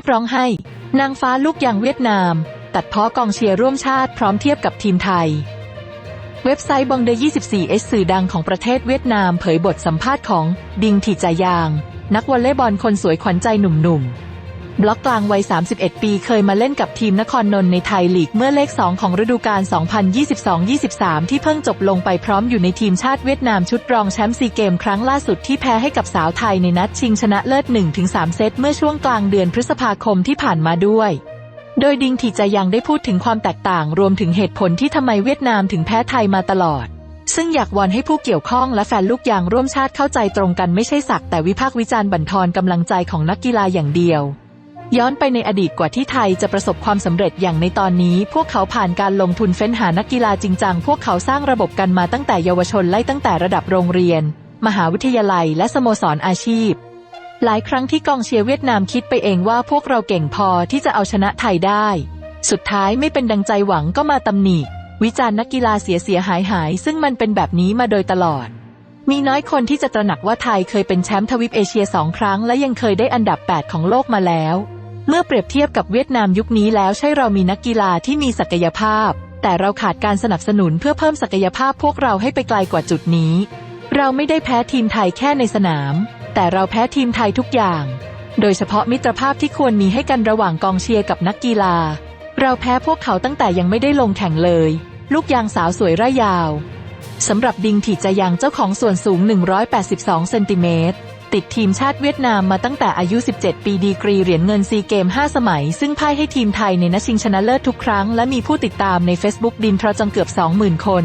บร้องไห้ นางฟ้าลูกยางเวียดนาม ตัดพ้อกองเชียร์ร่วมชาติพร้อมเทียบกับทีมไทย เว็บไซต์บองเดย์24 s สื่อดังของประเทศเวียดนามเผยบทสัมภาษณ์ของดิงถิจายาง นักวอลเลย์บอลคนสวยขวัญใจหนุ่มๆ บล็อกกลางวัย 31 ปีเคยมาเล่นกับทีมนครนนท์ในไทยลีกเมื่อเลข 2 ของฤดูกาล 2022-23 ที่เพิ่งจบลงไปพร้อมอยู่ในทีมชาติเวียดนามชุดรองแชมป์ซีเกมครั้งล่าสุดที่แพ้ให้กับสาวไทยในนัดชิงชนะเลิศ 1-3 เซตเมื่อช่วงกลางเดือนพฤษภาคมที่ผ่านมาด้วย โดยดิงถิจะยังได้พูดถึงความแตกต่างรวมถึงเหตุผลที่ทำไมเวียดนามถึงแพ้ไทยมาตลอดซึ่งอยากวอนให้ผู้เกี่ยวข้องและแฟนลูกยางร่วมชาติเข้าใจตรงกันไม่ใช่สักแต่วิพากษ์วิจารณ์บั่นทอนกำลังใจของนักกีฬาอย่างเดียว ย้อนไปในอดีตกว่าที่ไทยจะประสบความสำเร็จอย่างในตอนนี้ พวกเขาผ่านการลงทุนเฟ้นหานักกีฬาจริงจัง พวกเขาสร้างระบบกันมาตั้งแต่เยาวชนไล่ตั้งแต่ระดับโรงเรียน มหาวิทยาลัย และสโมสรอาชีพ หลายครั้งที่กองเชียร์เวียดนามคิดไปเองว่าพวกเราเก่งพอที่จะเอาชนะไทยได้ สุดท้ายไม่เป็นดังใจหวังก็มาตำหนิวิจารณ์นักกีฬาเสียเสียหายหาย ซึ่งมันเป็นแบบนี้มาโดยตลอด มีน้อยคนที่จะตระหนักว่าไทยเคยเป็นแชมป์ทวีปเอเชียสองครั้ง และยังเคยได้อันดับ 8 ของโลกมาแล้ว เมื่อเปรียบเทียบกับเวียดนามยุคนี้แล้วใช่เรามีนักกีฬาที่มีศักยภาพ แต่เราขาดการสนับสนุนเพื่อเพิ่มศักยภาพพวกเราให้ไปไกลกว่าจุดนี้ เราไม่ได้แพ้ทีมไทยแค่ในสนาม แต่เราแพ้ทีมไทยทุกอย่าง โดยเฉพาะมิตรภาพที่ควรมีให้กันระหว่างกองเชียร์กับนักกีฬา เราแพ้พวกเขาตั้งแต่ยังไม่ได้ลงแข่งเลย ลูกยางสาวสวยร่ายยาวสำหรับดิงถิจะยังเจ้าของส่วนสูง 182 เซนติเมตร ติดทีมชาติเวียดนามมาตั้งแต่อายุ 17 ปีดีกรีเหรียญเงินซีเกม 5 สมัย ซึ่งพ่ายให้ทีมไทยในนัดชิงชนะเลิศทุกครั้งและมีผู้ติดตามใน Facebook ดินทรจังเกือบ 20,000 คน